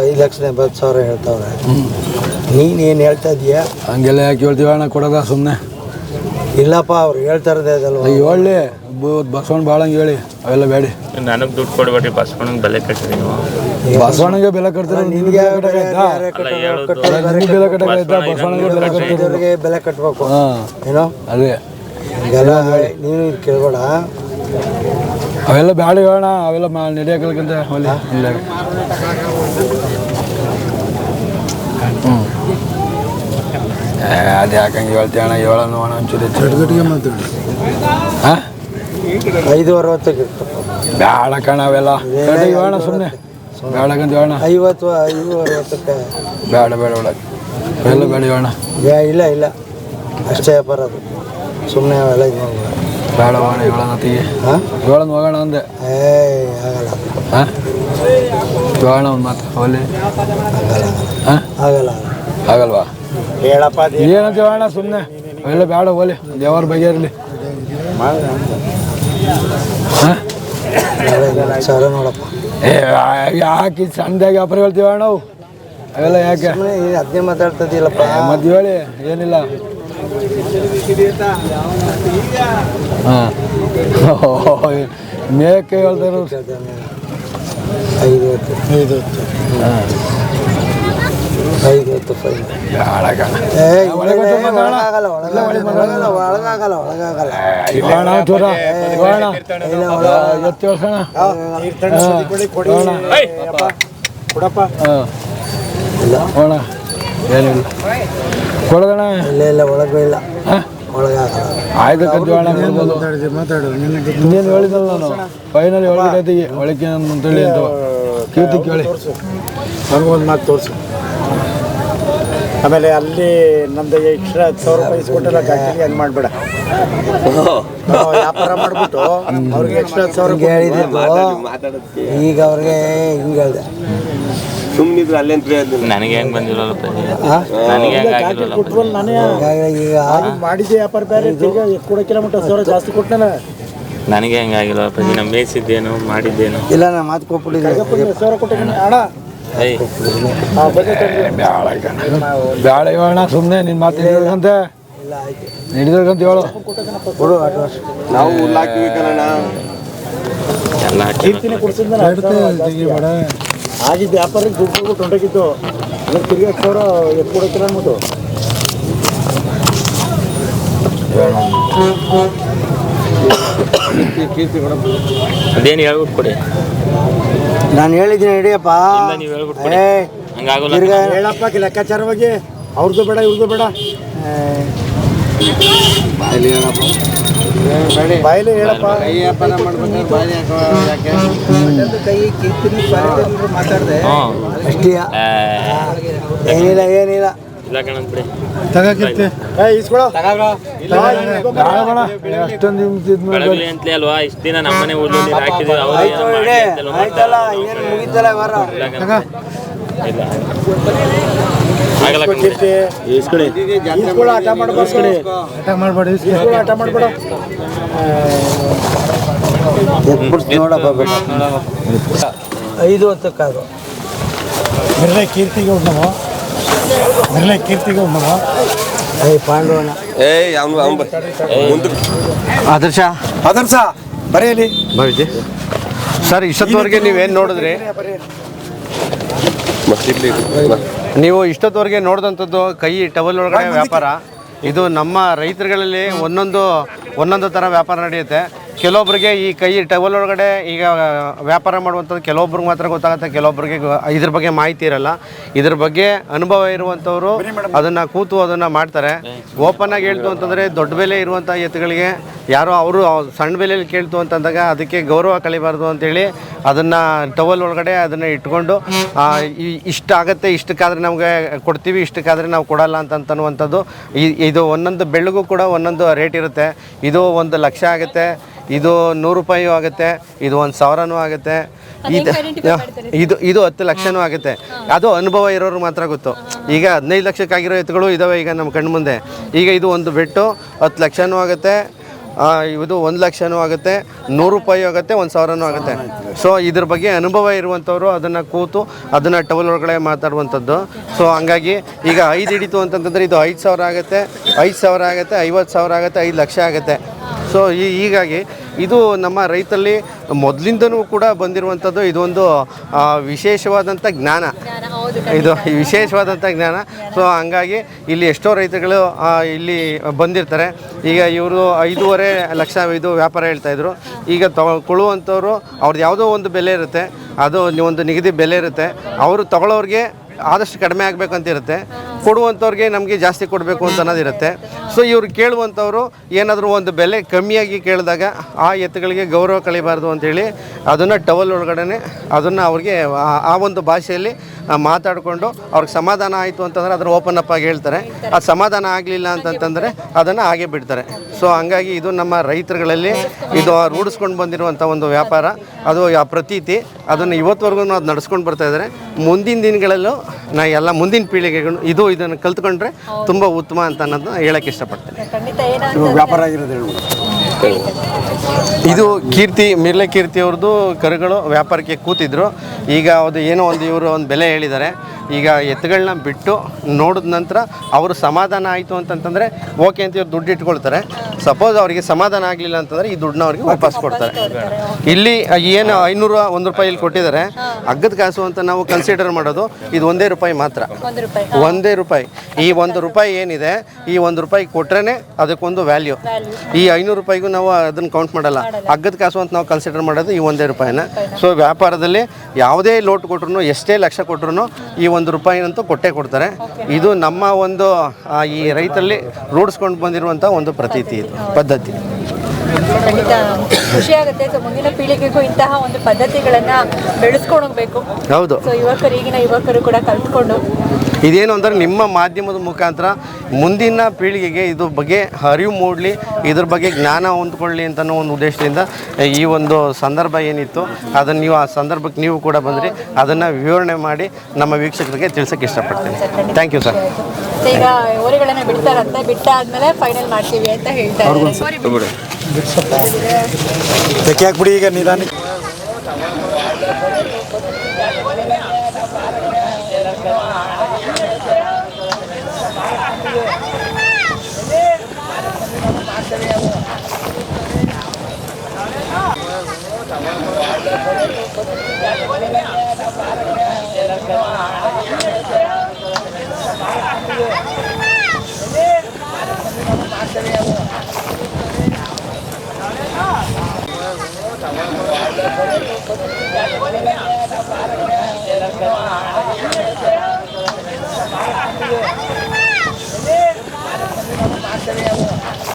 ಐದು ಲಕ್ಷದ ಎಂಬತ್ತು ಸಾವಿರ ಹೇಳ್ತಾವ್ರೆ. ನೀನು ಏನು ಹೇಳ್ತಾ ಇದೀಯಾ ಹಂಗೆಲ್ಲ ಯಾಕೆ ಹೇಳ್ತೀವಿ ಅಣ್ಣ ಕೊಡೋದ ಸುಮ್ಮನೆ ಇಲ್ಲಪ್ಪ ಅವ್ರು ಹೇಳ್ತಾ ಇರೋದೇ ಅದಲ್ವ? ಹೇಳಿ. ಬಸವಣ್ಣ ಬಾಳಂಗೆ ಹೇಳಿ. ಅವೆಲ್ಲ ಬೇಡಿ. ನನಗೆ ದುಡ್ಡು ಕೊಡ್ಬೇಡಿ ಬಸವಣ್ಣಗೆ ಬೆಲೆ ಕಟ್ಟಿರಿ ನೀವು. ಬಸವಣ್ಣಗೆ ಬೆಲೆ ಕಟ್ತಾರೆ ನಿಮಗೆ ಬೆಲೆ ಕಟ್ಟಾಗೈತಾ ಬಸವಣ್ಣಗೆ ಬೆಲೆ ಕಟ್ಟಿದವ್ರಿಗೆ ಬೆಲೆ ಕಟ್ಟಬೇಕು ಏನೋ? ಅದೇ. ನೀನು ಕೇಳ್ಬೇಡ. ಅವೆಲ್ಲ ಬ್ಯಾಡ ಹೇಳೋಣ ಅವೆಲ್ಲ ಮಾ ನಡೆಯೋಕಲ್ಕಂತ ಹೊಲಿ. ಇಲ್ಲ ಹ್ಞೂ ಅದು ಯಾಕಂಗೆ ಹೇಳ್ತೀಯ ಅಣ್ಣ? ಹೇಳೋಣ ಅಣ್ಣ ಒಂಚೂರು ಚಟ್ಗಟ್ಟಿಗೆ ಮಾತಾಡಿ. ಹಾಂ ಐದು ಅರವತ್ತಕ್ಕೆ ಬ್ಯಾಡ ಕಣ ಅವೆಲ್ಲ. ಕಡೆ ಹೇಳೋಣ ಸುಮ್ಮನೆ ಬೇಡಕ್ಕಂತ ಹೇಳೋಣ. ಐವತ್ತು ಐದು ಅರವತ್ತಕ್ಕೆ ಬೇಡ ಬೇಡ ಒಳಗೆ ಅವೆಲ್ಲ ಬೇಡ ಹೇಳೋಣ. ಇಲ್ಲ ಇಲ್ಲ. ಅಷ್ಟೇ ಬರೋದು ಅದು. ಸುಮ್ಮನೆ ಅವೆಲ್ಲ ಇದು ಬೇಡ ಹೋಗೋಣ ಹೇಳೋಣ ತೆಗಿ ಹಾಂ? ಹೇಳೋಣ ಹೋಗೋಣ ಅಂದೆ. ಏ ಆಗಲ್ಲ. ಹಾಂ? ಹೇಳೋಣ ಒಂದು ಮಾತು ಹೊಲಿ ಆಗಲ್ಲ ಹಾಂ? ಆಗಲ್ಲ ಆಗಲ್ವಾ? ಹೇಳಪ್ಪ ಏನಂತ ಹೇಳೋಣ ಸುಮ್ಮನೆ ಎಲ್ಲ ಬೇಡ ಹೋಲಿ ದೇವರ ಬಗ್ಗೆ ಇರಲಿ. ಹಾಂ? ಸಾವಿರ ನೋಡಪ್ಪ. ಏ ಯಾಕೆ ಸಣ್ಣದಾಗಿ ವ್ಯಾಪಾರ ಹೇಳ್ತೀವಿ ನಾವು ಅವೆಲ್ಲ ಯಾಕೆ? ಅದನ್ನೇ ಮಾತಾಡ್ತದಿಲ್ಲಪ್ಪ ಮತ್ತೆ ಹೇಳಿ ಏನಿಲ್ಲ. ಹಾಂ. ಮೇಕೆ ಹೇಳ್ದರು ಐದು ಹೊತ್ತು ಐದು ಹೊತ್ತು ಹಾಂ ಐದು ಹೊತ್ತು ಒಳಗಾಗಲ್ಲ ಒಳಗಾಗಲ್ಲ ಒಳಗಾಗಲ್ಲ ಒಳಗಾಗಲ್ಲ ಇವಾಣ ಚೂರ ಇವಾಣ ಎತ್ತಿ ವರ್ಷಣ ಕೊಡಪ್ಪ. ಹಾಂ. ಇಲ್ಲ. ಏನಿಲ್ಲ. ಇಲ್ಲ ಇಲ್ಲ ಒಳಗೂ ಇಲ್ಲ. ಹಾಂ. ಆಯ್ತು ಮಾತಾಡು ಕೊಡ್ಬೋದು ಇನ್ನೇನು ಹೇಳಿದಲ್ಲ ನಾನು ಫೈನಲ್ ಒಳಗಡೆ ಒಳಗೆ ಅಂತೇಳಿ ಅಂತ ಕೀರ್ತಿ ಕೇಳಿ. ನನಗೊಂದು ಮಾತು ತೋರಿಸು. ಆಮೇಲೆ ಅಲ್ಲಿ ನಮ್ದು ಎಕ್ಸ್ಟ್ರಾ ಹತ್ತು ಸಾವಿರ ರೂಪಾಯಿ ಇಸ್ಕೊಟ್ಟಲ್ಲ ಗಾಡಿಗೆ ಹಂಗೆ ಮಾಡಬೇಡ. ವ್ಯಾಪಾರ ಮಾಡಿಬಿಟ್ಟು ಅವ್ರಿಗೆ ಎಕ್ಸ್ಟ್ರಾ ಹತ್ತು ಸಾವಿರ ಹೇಳಿದ್ದು. ಈಗ ಅವ್ರಿಗೆ ಹಿಂಗೆ ಹೇಳ್ದೆ. ಸುಮ್ಮನಿದ್ರೆ ನನಗೆ ಹೆಂಗೆ ಬಂದಿರೋಲ್ಲಪ್ಪ ಹಾ? ನನಗೆ ಹೆಂಗೆ ಆಗಿರೋಲ್ಲ ಕೊಟ್ವಲ್ಲ ಈಗ ವ್ಯಾಪಾರ ಬೇರೆ ತಿರ್ಗಾ ಕಿಲೋಮೀಟರ್ ಸಾವಿರ ಜಾಸ್ತಿ ಕೊಟ್ಟನ ನನಗೆ ಹೆಂಗೆ ಪ್ರತಿ ನೀನು ಮಾಡಿದ್ದೇನು. ಇಲ್ಲ ನಾ ಮಾತು ಕೊಟ್ಬಿಟ್ಟಿದ್ದೆ ಸಾವಿರ ಅಣ್ಣ ಏಯ್. ಬ್ಯಾಳ ಇವಣ್ಣ ಸುಮ್ಮನೆ ನಿನ್ನ ಮಾತು ಹಿಡಿದಂತೆ ಇಲ್ಲ. ಆಯ್ತು. ಹಿಡಿದಂತ ಹೇಳು. ಕೊಡು ಆಟೋ ವರ್ಷ ನಾವು ಎಲ್ಲ ಹಾಕಿ ಆಗಿದ್ದ ವ್ಯಾಪಾರಕ್ಕೆ ದುಡ್ಡು ಹೋಗಿ ಹೊಂಟೋಗಿತ್ತು ಅದ್ರ ತಿರ್ಗಿ ಹತ್ತು ಸಾವಿರ ಎತ್ತು ಕೊಡೋಕ್ಕಿಲ್ಲ ಅಂದ್ಬಿಟ್ಟು ಅದೇನು ಹೇಳ್ಬಿಟ್ಟು ಕೊಡಿ. ನಾನು ಹೇಳಿದ್ದೀನಿ ಹಿಡಿಯಪ್ಪ. ಇಲ್ಲ ನೀವು ಹೇಳ್ಬಿಟ್ಟು ಕೊಡಿ. ಏ ಹಂಗಾಗೋಲ್ಲ ತಿರ್ಗಾ ಹೇಳಪ್ಪ ಲೆಕ್ಕಾಚಾರವಾಗಿ. ಅವ್ರದ್ದು ಬೇಡ ಇವ್ರದ್ದು ಬೇಡ. ಬಾಯಿಲೆ ಹೇಳಪ್ಪ. ಹ್ಞೂ ಅಷ್ಟೇ. ಏನಿಲ್ಲ ಏನಿಲ್ಲ. ಅಷ್ಟೊಂದು ಅಂತಲೇ ಅಲ್ವಾ? ಇಷ್ಟು ದಿನ ನಮ್ಮನೆ ಊರ್ಲಿ ನೀರು ಹಾಕಿದ್ವಿ ಇನ್ನೇನು ಮುಗಿತಲ್ಲ ವಾರ ಇಲ್ಲ. ಕಣಂತೆ. ಇಲ್ಲ ಆಟ. ಕೀರ್ತಿ ಇಸ್ಕೊಳ ಆಟ ಮಾಡ್ಬಾರ್ದು ಇಸ್ಕೊಳ ಆಟ ಮಾಡ್ಬೇಡ. ನೋಡಪ್ಪ ಐದು ಮಿರ್ಲೆ ಕೀರ್ತಿಗೆ ಉಣ್ಣವ ಬಿರ್ಲೆ ಕೀರ್ತಿಗೆ ಉಣ್ಣವ ಏಯ್ ಪಾಂಡವನ ಏಯ್ ಅವ್ನು ಅವ್ನು ಮುಂದೆ ಆದರ್ಶ? ಆದರ್ಶ ಬರೆಯಲಿ. ಬರೀಜಿ ಸರ್ ಇಷ್ಟೊತ್ತವರೆಗೆ ನೀವೇನು ನೋಡಿದ್ರಿ? ಮತ್ತಿರ್ಲಿ ನೀವು ಇಷ್ಟೊತ್ತವರೆಗೆ ನೋಡಿದಂಥದ್ದು ಕೈ ಟವಲ್ ಒಳಗಡೆ ವ್ಯಾಪಾರ. ಇದು ನಮ್ಮ ರೈತರುಗಳಲ್ಲಿ ಒಂದೊಂದು ಒಂದೊಂದು ಥರ ವ್ಯಾಪಾರ ನಡೆಯುತ್ತೆ. ಕೆಲವೊಬ್ಬರಿಗೆ ಈ ಕೈ ಟವಲ್ ಒಳಗಡೆ ಈಗ ವ್ಯಾಪಾರ ಮಾಡುವಂಥದ್ದು ಕೆಲವೊಬ್ರಿಗೆ ಮಾತ್ರ ಗೊತ್ತಾಗುತ್ತೆ ಕೆಲವೊಬ್ಬರಿಗೆ ಇದ್ರ ಬಗ್ಗೆ ಮಾಹಿತಿ ಇರಲ್ಲ. ಇದ್ರ ಬಗ್ಗೆ ಅನುಭವ ಇರುವಂಥವ್ರು ಅದನ್ನು ಕೂತು ಅದನ್ನು ಮಾಡ್ತಾರೆ. ಓಪನ್ ಆಗಿ ಹೇಳ್ತು ಅಂತಂದರೆ ದೊಡ್ಡ ಬೆಲೆ ಇರುವಂಥ ಎತ್ತುಗಳಿಗೆ ಯಾರೋ ಅವರು ಸಣ್ಣ ಬೆಲೆಯಲ್ಲಿ ಕೇಳ್ತು ಅಂತಂದಾಗ ಅದಕ್ಕೆ ಗೌರವ ಕಳಿಬಾರ್ದು ಅಂತೇಳಿ ಅದನ್ನು ಟವಲ್ ಒಳಗಡೆ ಅದನ್ನು ಇಟ್ಕೊಂಡು ಇಷ್ಟು ಆಗುತ್ತೆ ಇಷ್ಟಕ್ಕಾದರೆ ನಮಗೆ ಕೊಡ್ತೀವಿ ಇಷ್ಟಕ್ಕಾದರೆ ನಾವು ಕೊಡಲ್ಲ ಅಂತನ್ನುವಂಥದ್ದು ಇದು ಒಂದೊಂದು ಬೆಳ್ಳಗೂ ಕೂಡ ಒಂದೊಂದು ರೇಟ್ ಇರುತ್ತೆ. ಇದು ಒಂದು ಲಕ್ಷ ಆಗುತ್ತೆ. ಇದು ನೂರು ರೂಪಾಯಿಯೂ ಆಗುತ್ತೆ ಇದು ಒಂದು ಸಾವಿರನೂ ಆಗುತ್ತೆ. ಇದು ಇದು ಇದು ಹತ್ತು ಲಕ್ಷನೂ ಆಗುತ್ತೆ. ಅದು ಅನುಭವ ಇರೋರು ಮಾತ್ರ ಗೊತ್ತು. ಈಗ ಹದಿನೈದು ಲಕ್ಷಕ್ಕಾಗಿರೋ ಎತ್ತುಗಳು ಇದಾವೆ ಈಗ ನಮ್ಮ ಕಣ್ಣು ಮುಂದೆ. ಈಗ ಇದು ಒಂದು ಬೆಟ್ಟು ಹತ್ತು ಲಕ್ಷನೂ ಆಗುತ್ತೆ. ಇದು ಒಂದು ಲಕ್ಷನೂ ಆಗುತ್ತೆ. ನೂರು ರೂಪಾಯಿ ಆಗುತ್ತೆ ಒಂದು ಸಾವಿರನೂ ಆಗುತ್ತೆ. ಸೊ ಇದ್ರ ಬಗ್ಗೆ ಅನುಭವ ಇರುವಂಥವ್ರು ಅದನ್ನು ಕೂತು ಅದನ್ನು ಟವಲ್ ಒಳಗಡೆ ಮಾತಾಡುವಂಥದ್ದು. ಸೊ ಹಂಗಾಗಿ ಈಗ ಐದು ಹಿಡಿತು ಅಂತಂತಂದರೆ ಇದು ಐದು ಸಾವಿರ ಆಗುತ್ತೆ ಐದು ಸಾವಿರ ಆಗುತ್ತೆ ಐವತ್ತು ಸಾವಿರ ಆಗುತ್ತೆ ಐದು ಲಕ್ಷ ಆಗುತ್ತೆ. ಸೊ ಈ ಹೀಗಾಗಿ ಇದು ನಮ್ಮ ರೈತಲ್ಲಿ ಮೊದಲಿಂದನೂ ಕೂಡ ಬಂದಿರುವಂಥದ್ದು ಇದೊಂದು ವಿಶೇಷವಾದಂಥ ಜ್ಞಾನ. ಇದು ವಿಶೇಷವಾದಂಥ ಜ್ಞಾನ. ಸೊ ಹಂಗಾಗಿ ಇಲ್ಲಿ ಎಷ್ಟೋ ರೈತರುಗಳು ಇಲ್ಲಿ ಬಂದಿರ್ತಾರೆ. ಈಗ ಇವರು ಐದೂವರೆ ಲಕ್ಷ ಇದು ವ್ಯಾಪಾರ ಹೇಳ್ತಾಯಿದ್ರು ಈಗ ತಗೊಳ್ಳುವಂಥವ್ರು ಅವ್ರದ್ದು ಯಾವುದೋ ಒಂದು ಬೆಲೆ ಇರುತ್ತೆ. ಅದು ಒಂದು ನಿಗದಿ ಬೆಲೆ ಇರುತ್ತೆ. ಅವರು ತಗೊಳ್ಳೋರಿಗೆ ಆದಷ್ಟು ಕಡಿಮೆ ಆಗಬೇಕಂತ ಇರುತ್ತೆ ಕೊಡುವಂಥವ್ರಿಗೆ ನಮಗೆ ಜಾಸ್ತಿ ಕೊಡಬೇಕು ಅಂತ ಅನ್ನೋದಿರುತ್ತೆ. ಸೊ ಇವ್ರು ಕೇಳುವಂಥವ್ರು ಏನಾದರೂ ಒಂದು ಬೆಲೆ ಕಮ್ಮಿಯಾಗಿ ಕೇಳಿದಾಗ ಆ ಎತ್ತುಗಳಿಗೆ ಗೌರವ ಕಳಿಬಾರ್ದು ಅಂಥೇಳಿ ಅದನ್ನು ಟವಲ್ ಒಳಗಡೆ ಅದನ್ನು ಅವ್ರಿಗೆ ಆ- ಆ ಒಂದು ಭಾಷೆಯಲ್ಲಿ ಮಾತಾಡಿಕೊಂಡು ಅವ್ರಿಗೆ ಸಮಾಧಾನ ಆಯಿತು ಅಂತಂದರೆ ಅದನ್ನು ಓಪನ್ ಅಪ್ ಆಗಿ ಹೇಳ್ತಾರೆ. ಅದು ಸಮಾಧಾನ ಆಗಲಿಲ್ಲ ಅಂತಂತಂದರೆ ಅದನ್ನು ಹಾಗೆ ಬಿಡ್ತಾರೆ. ಸೊ ಹಂಗಾಗಿ ಇದು ನಮ್ಮ ರೈತರುಗಳಲ್ಲಿ ಇದು ರೂಢಿಸ್ಕೊಂಡು ಬಂದಿರುವಂಥ ಒಂದು ವ್ಯಾಪಾರ. ಅದು ಆ ಪ್ರತೀತಿ. ಅದನ್ನು ಇವತ್ತುವರೆಗೂ ಅದು ನಡೆಸ್ಕೊಂಡು ಬರ್ತಾ ಇದ್ದಾರೆ. ಮುಂದಿನ ದಿನಗಳಲ್ಲೂ ನಾ ಎಲ್ಲ ಮುಂದಿನ ಪೀಳಿಗೆಗಳು ಇದು ಇದನ್ನು ಕಲ್ತ್ಕೊಂಡ್ರೆ ತುಂಬ ಉತ್ತಮ ಅಂತ ಅನ್ನೋದನ್ನ ಹೇಳಕ್ಕೆ ಇಷ್ಟಪಡ್ತೇನೆ. ಖಂಡಿತ ಏನಂತ ವ್ಯಾಪಾರ ಆಗಿರೋದು ಹೇಳ್ಬೋದು ಇದು ಕೀರ್ತಿ ಮಿರ್ಲೆ ಕೀರ್ತಿ ಅವ್ರದ್ದು ಕರುಗಳು ವ್ಯಾಪಾರಕ್ಕೆ ಕೂತಿದ್ರು. ಈಗ ಅದು ಏನೋ ಒಂದು ಇವರು ಒಂದು ಬೆಲೆ ಹೇಳಿದ್ದಾರೆ. ಈಗ ಎತ್ತುಗಳನ್ನ ಬಿಟ್ಟು ನೋಡಿದ ನಂತರ ಅವರು ಸಮಾಧಾನ ಆಯಿತು ಅಂತಂತಂದರೆ ಓಕೆ ಅಂತ ಇವ್ರು ದುಡ್ಡು ಇಟ್ಕೊಳ್ತಾರೆ. ಸಪೋಸ್ ಅವರಿಗೆ ಸಮಾಧಾನ ಆಗಲಿಲ್ಲ ಅಂತಂದರೆ ಈ ದುಡ್ಡನ್ನ ಅವ್ರಿಗೆ ವಾಪಸ್ ಕೊಡ್ತಾರೆ. ಇಲ್ಲಿ ಏನು ಐನೂರು ಒಂದು ರೂಪಾಯಲ್ಲಿ ಕೊಟ್ಟಿದ್ದಾರೆ. ಅಗ್ಗದ ಕಾಸು ಅಂತ ನಾವು ಕನ್ಸಿಡರ್ ಮಾಡೋದು ಇದು ಒಂದೇ ರೂಪಾಯಿ ಮಾತ್ರ. ಒಂದು ರೂಪಾಯಿ ಈ ಒಂದು ರೂಪಾಯಿ ಏನಿದೆ ಈ ಒಂದು ರೂಪಾಯಿ ಕೊಟ್ರೇ ಅದಕ್ಕೊಂದು ವ್ಯಾಲ್ಯೂ ಈ ಐನೂರು ರೂಪಾಯಿಗೂ ನಾವು ಅದನ್ನು ಕೌಂಟ್ ಮಾಡಲ್ಲ. ಅಗ್ಗದ ಕಾಸು ಅಂತ ನಾವು ಕನ್ಸಿಡರ್ ಮಾಡೋದು ಈ ಒಂದೇ ರೂಪಾಯಿನ. ಸೊ ವ್ಯಾಪಾರದಲ್ಲಿ ಯಾವುದೇ ಲೋಟ್ ಕೊಟ್ರು ಎಷ್ಟೇ ಲಕ್ಷ ಕೊಟ್ರು ಈ ಒಂದು ರೂಪಾಯಿನಂತೂ ಕೊಟ್ಟೇ ಕೊಡ್ತಾರೆ. ಇದು ನಮ್ಮ ಒಂದು ಆ, ಈ ರೈತರಲ್ಲಿ ರೂಢಿಸ್ಕೊಂಡು ಬಂದಿರುವಂಥ ಒಂದು ಪ್ರತೀತಿ ಇದು ಪದ್ಧತಿ. ಖಂಡಿತ ಖುಷಿ ಆಗುತ್ತೆ. ಸೊ ಮುಂದಿನ ಪೀಳಿಗೆಗೂ ಇಂತಹ ಒಂದು ಪದ್ಧತಿಗಳನ್ನ ಬೆಳೆಸ್ಕೊಂಡು ಹೋಗ್ಬೇಕು. ಹೌದು. ಸೊ ಯುವಕರು ಈಗಿನ ಯುವಕರು ಕೂಡ ಕಲ್ತ್ಕೊಂಡು. ಇದೇನು ಅಂದರೆ ನಿಮ್ಮ ಮಾಧ್ಯಮದ ಮುಖಾಂತರ ಮುಂದಿನ ಪೀಳಿಗೆಗೆ ಇದ್ರ ಬಗ್ಗೆ ಅರಿವು ಮೂಡಲಿ ಇದ್ರ ಬಗ್ಗೆ ಜ್ಞಾನ ಹೊಂದ್ಕೊಳ್ಳಿ ಅಂತ ಅನ್ನೋ ಒಂದು ಉದ್ದೇಶದಿಂದ ಈ ಒಂದು ಸಂದರ್ಭ ಏನಿತ್ತು ಅದನ್ನು ನೀವು ಆ ಸಂದರ್ಭಕ್ಕೆ ನೀವು ಕೂಡ ಬಂದ್ರಿ. ಅದನ್ನು ವಿವರಣೆ ಮಾಡಿ ನಮ್ಮ ವೀಕ್ಷಕರಿಗೆ ತಿಳಿಸಕ್ಕೆ ಇಷ್ಟಪಡ್ತೀನಿ. ಥ್ಯಾಂಕ್ ಯು ಸರ್ ಈಗ ಓರಿಗಳನ್ನ ಬಿಡ್ತಾರಂತೆ ಬಿಟ್ಟಾದ್ಮೇಲೆ ಫೈನಲ್ ಮಾಡ್ತೀವಿ ಅಂತ ಹೇಳ್ತಾ ಇದ್ದಾರೆ ತಗೊಳ್ಳಿ. ತೆಕ್ಕೆ ಹಾಕ್ಬಿಡಿ ಈಗ ನಿಧಾನ Gracias.